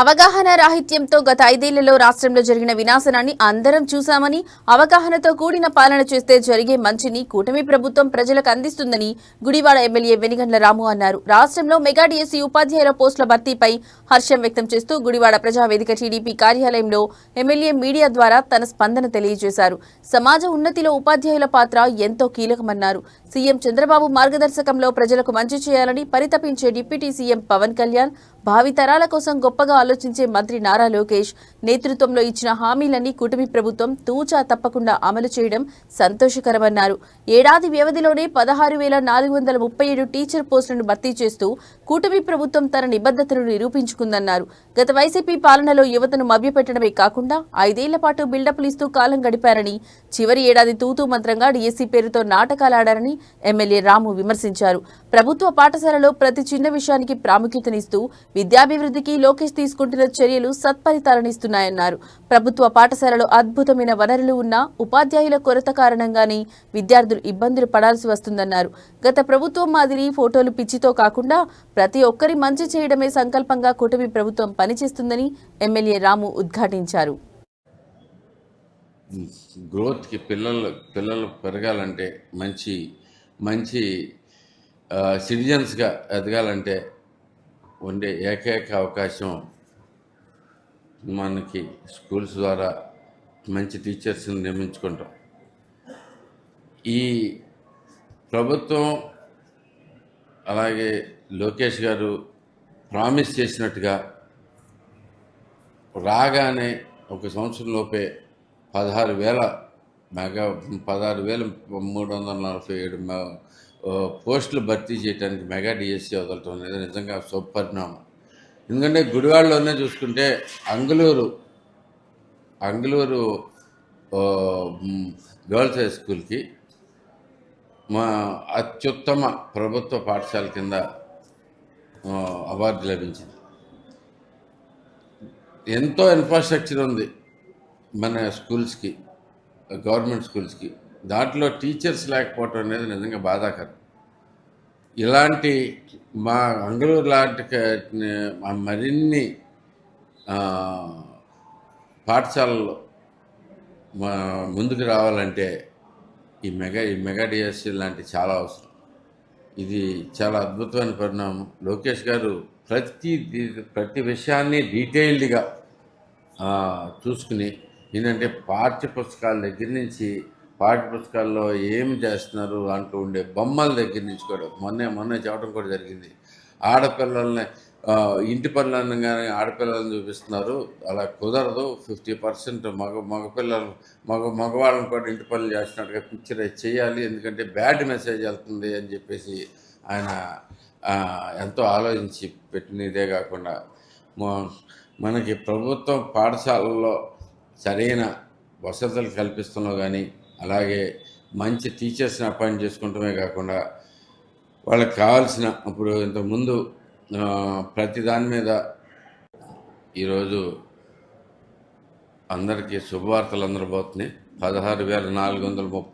అవగాహన రాహిత్యంతో గత ఐదేళ్ళలో రాష్ట్రంలో జరిగిన వినాశనాన్ని అందరం చూశామని అవగాహనతో కూడిన పాలన చేస్తే జరిగే మంచిని కూటమి ప్రభుత్వం ప్రజలకు అందిస్తుందని గుడివాడ ఎమ్మెల్యే వెనిగండ్ల రాము అన్నారు. రాష్ట్రంలో మెగా డిఎస్సీ ఉపాధ్యాయుల పోస్టుల భర్తీపై హర్షం వ్యక్తం చేస్తూ గుడివాడ ప్రజావేదిక టీడీపీ కార్యాలయంలో ఎమ్మెల్యే మీడియా ద్వారా తన స్పందన తెలియజేశారు. సమాజ ఉన్నతిలో ఉపాధ్యాయుల పాత్ర ఎంతో కీలకమన్నారు. సీఎం చంద్రబాబు మార్గదర్శకంలో ప్రజలకు మంచి చేయాలని పరితపించే deputy C M Pawan Kalyan భావితరాల కోసం గొప్పగా ఆలోచించే మంత్రి నారా లోకేష్ నేతృత్వంలో ఇచ్చిన హామీలన్నీ కూటమి ప్రభుత్వం తూచా తప్పకుండా అమలు చేయడం సంతోషకరమన్నారు. ఏడాది వ్యవధిలోనే పదహారు వేల నాలుగు వందల ముప్పై ఏడు టీచర్ పోస్టులను భర్తీ చేస్తూ కూటమి ప్రభుత్వం తన నిబద్ధతను నిరూపించుకుందన్నారు. గత వైసీపీ పాలనలో యువతను మభ్యపెట్టడమే కాకుండా ఐదేళ్ళ పాటు బిల్డప్లు ఇస్తూ కాలం గడిపారని చివరి ఏడాది తూతూ మంత్రంగా డీఎస్సీ పేరుతో నాటకాలాడారని ఎమ్మెల్యే రాము విమర్శించారు. ప్రభుత్వ పాఠశాలలో ప్రతి చిన్న విషయానికి ప్రాముఖ్యతనిస్తూ విద్యాభివృద్ధికి లోకేష్ తీసుకుంటున్న చర్యలు సత్ఫలితాలనిస్తున్నాయన్నారు. ప్రభుత్వ పాఠశాలలో అద్భుతమైన వనరులు ఉన్నా ఉపాధ్యాయుల కొరత కారణంగానే విద్యార్థులు ఇబ్బందులు పడాల్సి వస్తుందన్నారు. గత ప్రభుత్వం మాదిరి ఫోటోలు పిచ్చితో కాకుండా ప్రతి ఒక్కరి మంచి చేయడమే సంకల్పంగా కూటమి ప్రభుత్వం పనిచేస్తుందని ఎమ్మెల్యే రాము ఉద్ఘాటించారు. గ్రోత్కి పిల్లలు పిల్లలు పెరగాలంటే మంచి మంచి సిటిజన్స్గా ఎదగాలంటే ఉండే ఏకైక అవకాశం మనకి స్కూల్స్ ద్వారా మంచి టీచర్స్ని నియమించుకుంటాం. ఈ ప్రభుత్వం అలాగే లోకేష్ గారు ప్రామిస్ చేసినట్టుగా రాగానే ఒక సంవత్సరం లోపే పదహారు వేల మెగా పదహారు వేల మూడు వందల నలభై ఏడు పోస్టులు భర్తీ చేయడానికి మెగా డిఎస్సి వదలటం అనేది నిజంగా శుభపరిణామం ఎందుకంటే గుడివాడలోనే చూసుకుంటే అంగులూరు అంగులూరు గర్ల్స్ హై స్కూల్కి మా అత్యుత్తమ ప్రభుత్వ పాఠశాల కింద అవార్డు లభించింది. ఎంతో ఇన్ఫ్రాస్ట్రక్చర్ ఉంది మన స్కూల్స్కి గవర్నమెంట్ స్కూల్స్కి. దాంట్లో టీచర్స్ లేకపోవటం అనేది నిజంగా బాధాకరం. ఇలాంటి మా అంగళూరు లాంటి మరిన్ని పాఠశాలలు మా ముందుకు రావాలంటే ఈ మెగా ఈ మెగా డిఎస్సీ లాంటి చాలా అవసరం. ఇది చాలా అద్భుతమైన పరిణామం. లోకేష్ గారు ప్రతి ప్రతి విషయాన్ని డీటెయిల్డ్గా చూసుకుని ఏంటంటే పాఠ్య పుస్తకాల దగ్గర నుంచి పాఠ్య పుస్తకాల్లో ఏమి చేస్తున్నారు అంటూ ఉండే బొమ్మల దగ్గర నుంచి కూడా మొన్నే మొన్న చెప్పడం కూడా జరిగింది. ఆడపిల్లల్ని ఇంటి పనులను కానీ ఆడపిల్లలను చూపిస్తున్నారు. అలా కుదరదు. ఫిఫ్టీ పర్సెంట్ మగ మగపిల్లలు మగ మగవాళ్ళని కూడా ఇంటి పనులు చేస్తున్నట్టుగా పిక్చర్ చేయాలి. ఎందుకంటే బ్యాడ్ మెసేజ్ వెళ్తుంది అని చెప్పేసి ఆయన ఎంతో ఆలోచించి పెట్టినదే కాకుండా మనకి ప్రభుత్వం పాఠశాలల్లో సరైన వసతులు కల్పిస్తున్నాం కానీ అలాగే మంచి టీచర్స్ని అపాయింట్ చేసుకుంటమే కాకుండా వాళ్ళకి కావాల్సిన ఇప్పుడు ఇంతకుముందు ప్రతి దాని మీద ఈరోజు అందరికీ శుభవార్తలు అందరూ పోతున్నాయి. పదహారు వేల నాలుగు వందల ముప్పై